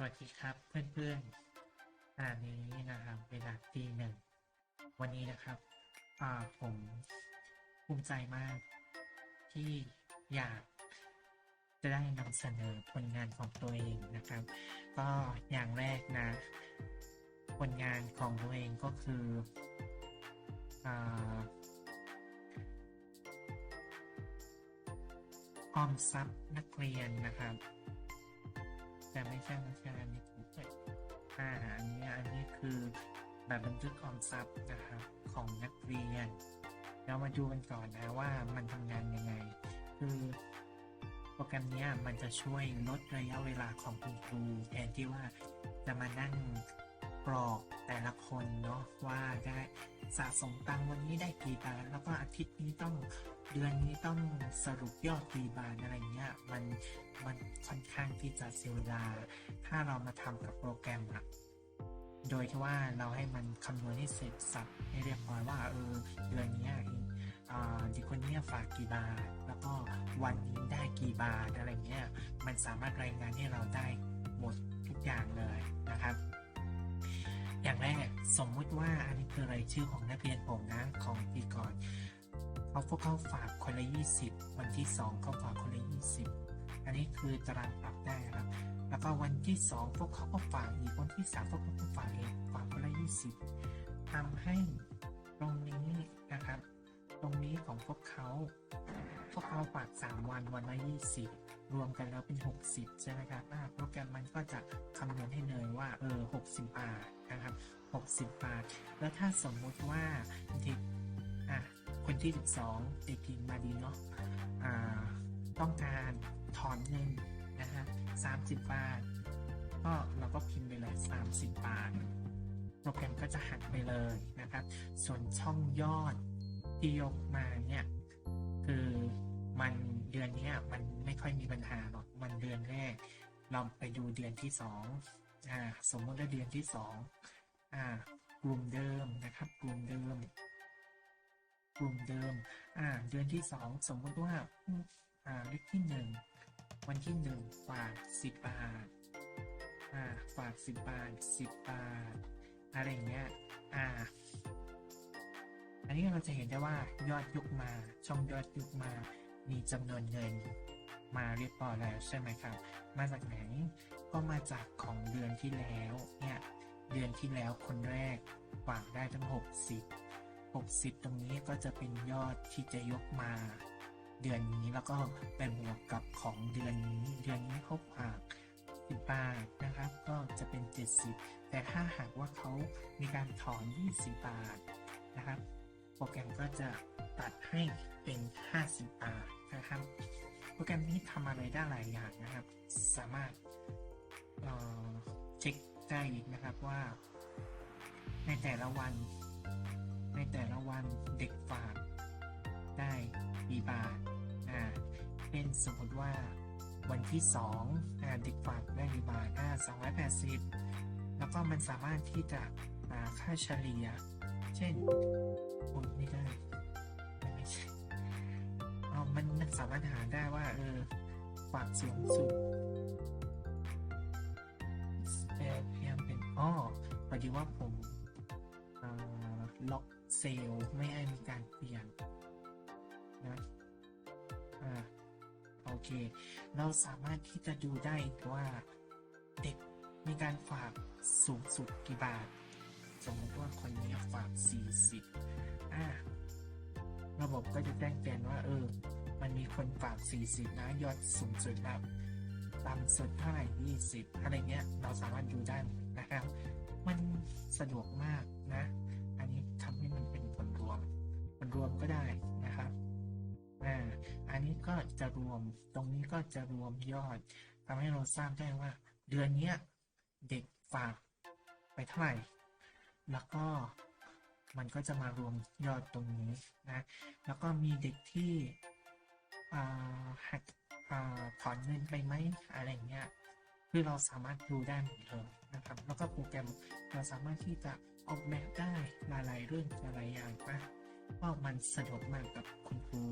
สวัสดีครับเพื่อนๆขณะนี้นะครับเวลาตีหนึ่งวันนี้นะครับอ่าผมภูมิใจมาก ที่อยากจะได้นำเสนอผลงานของตัวเองนะครับ ก็อย่างแรกนะ ผลงานของตัวเองก็คืออ่าออมทรัพย์นักเรียนนะครับ แต่ไม่ใช่ไม่ใช่อันนี้ถูกเลยอ่าอันนี้อันนี้คือแบบบันทึกออมทรัพย์นะครับของนักเรียน เรามาดูกันก่อนนะว่ามันทำงานยังไง คือโปรแกรมนี้มันจะช่วยลดระยะเวลาของคุณครูแทนที่ว่าจะมานั่งกรอกแต่ละคนเนาะว่าได้ สะสมตังค์วันนี้ได้กี่บาทแล้วก็อาทิตย์นี้ต้องเดือนนี้ต้องสรุปยอดกี่บาทอะไรเงี้ยมันมันค่อนข้างที่จะเสียเวลา ถ้าเรามาทำกับโปรแกรมอะโดยที่ว่าเราให้มันคำนวณให้เสร็จสับให้เรียบร้อยว่าเออเดือนนี้ยอ่าเด็กคนเนี้ฝากกี่บาท แล้วก็วันนี้ได้กี่บาทอะไรเงี้ยมันสามารถรายงานให้เราได้หมดทุกอย่างเลยนะครับ อย่างแรกสมมุติว่าอัน คือรายชื่อของนักเรียนผมนะของปีก่อนเขาพวกเขาฝากคนละ 20 วันที่2เขาฝากคนละ 20 อันนี้คือตารางปรับได้นะครับ แล้วก็วันที่ 2 พวกเขาก็ฝากอีกวันที่ 3 พวกเขาก็ฝากอีกฝากคนละ 20ทำให้ตรงนี้นะครับ ตรงนี้ของพวกเขา พวกเขาฝาก 3 วันวันละ 20 รวมกันแล้วเป็น 60 ใช่ไหมครับอ่าโปรแกรมมันก็จะคำนวณให้เลยว่าเออ60 บาทนะครับ 60 บาท แล้วถ้าสมมุติว่าเด็กอะคนที่ 12 เด็กหญิงมาดีเนาะอ่าต้องการถอนเงินนะฮะ30 บาท ก็เราก็พิมพ์ไปเลย30 บาท โปรแกรมก็จะหักไปเลยนะครับ ส่วนช่องยอดที่ยกมาเนี่ยคือมันเดือนนี้มันไม่ค่อยมีปัญหาหรอก มันเดือนแรก เราไปดูเดือนที่สองอ่าสมมติว่าเดือนที่สอง อ่ากลุ่มเดิมนะครับ กลุ่มเดิม กลุ่มเดิม อ่า เดือนที่สองสมมติว่าอืมอ่าเลขที่หนึ่งวันที่หนึ่งฝากสิบบาทอ่าฝากสิบบาทสิบบาทอะไรเงี้ยอ่า อันนี้เราจะเห็นได้ว่ายอดยุกมาช่องยอดยุกมา มีจำนวนเงินมาเรียบร้อยแล้วใช่ไหมครับ มาจากไหนก็มาจากของเดือนที่แล้วเนี่ย เดือนที่แล้วคนแรกฝากได้ทั้ง 60 60 ตรงนี้ก็จะเป็นยอดที่จะยกมา เดือนนี้แล้วก็ไปบวกกับของเดือนนี้เดือนนี้เขาฝาก10บาทนะครับ ก็จะเป็น 70 แต่ถ้าหากว่าเขามีการถอน 20 บาทนะครับ โปรแกรมก็จะตัดให้เป็น 50 บาทนะครับ โปรแกรมนี้ทำอะไรได้หลายอย่างนะครับ สามารถเอ่อเช็ค ได้อีกนะครับว่า ในแต่ละวัน ในแต่ละวันเด็กฝากได้กี่บาทอ่าเป็นสมมติว่าวันที่สองอ่าเด็กฝากได้กี่บาทอ่าสองร้อยแปดสิบแล้วก็มันสามารถที่จะหาค่าเฉลี่ย เช่นโอ้ยไม่ได้ไม่ใช่เอามันมันสามารถหาได้ว่าเออฝากสูงสุด อ๋อพอดีว่าผมล็อกเซลล์ไม่ให้มีการเปลี่ยนนะอ่าโอเค เราสามารถที่จะดูได้ว่าเด็กมีการฝากสูงสุดกี่บาท สมมติว่าคนนี้ฝาก 40อ่าระบบก็จะแจ้งเตือนว่าเออ มันมีคนฝาก 40 นะ ยอดสูงสุดแล้วต่ำสุดเท่าไหร่20อะไรเงี้ย เราสามารถดูได้ นะครับ มันสะดวกมากนะ อันนี้ทำให้มันเป็นผลรวมผลรวมก็ได้นะครับอ่าอันนี้ก็จะรวมตรงนี้ก็จะรวมยอดทำให้เราทราบได้ว่า เดือนเนี้ยเด็กฝากไปเท่าไหร่ แล้วก็มันก็จะมารวมยอดตรงนี้นะ แล้วก็มีเด็กที่อ่าหักอ่าถอนเงินไปไหมอะไรเงี้ย คือเราสามารถดูได้หมดเลยนะครับ แล้วก็โปรแกรมเราสามารถที่จะออกแบบได้หลายๆเรื่องหลายอย่างนะเพรามันสะดวกมากกับคุณครู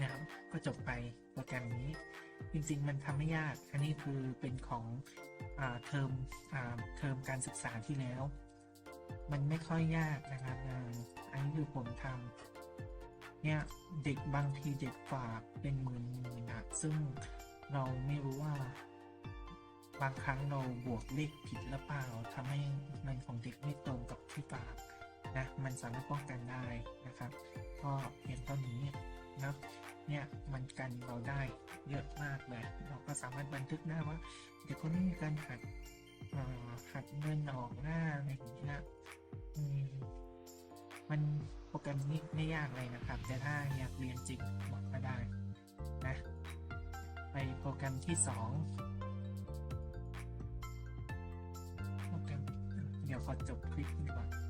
นะครับก็จบไปโปรแกรมนี้ จริงๆ มันทำไม่ยาก อันนี้คือเป็นของอเทอมอเทอมการศึกษาที่แล้ว มันไม่ค่อยยากนะครับอันนี้คือผมทำเนี่ยเด็กบางทีเด็กฝากเป็นหมื่นหมื่นอะซึ่งเราไม่รู้ว่า บางครั้งเราบวกเลขผิดหรือเปล่าทำให้เงินของเด็กไม่ตรงกับที่ฝากนะมันสามารถป้องกันได้นะครับ ก็เพียงเท่านี้นะเนี่ยมันกันเราได้เยอะมากเลย เราก็สามารถบันทึกได้ว่าเด็กคนนี้มีการหัดหัดเงินออกหน้าอะไรอย่างนี้นมันโปรแกรมนี้ไม่ยากเลยนะครับ แต่ถ้าอยากเรียนจริงบอกก็ได้นะไปโปรแกรมที่ 2 가짜 보이는만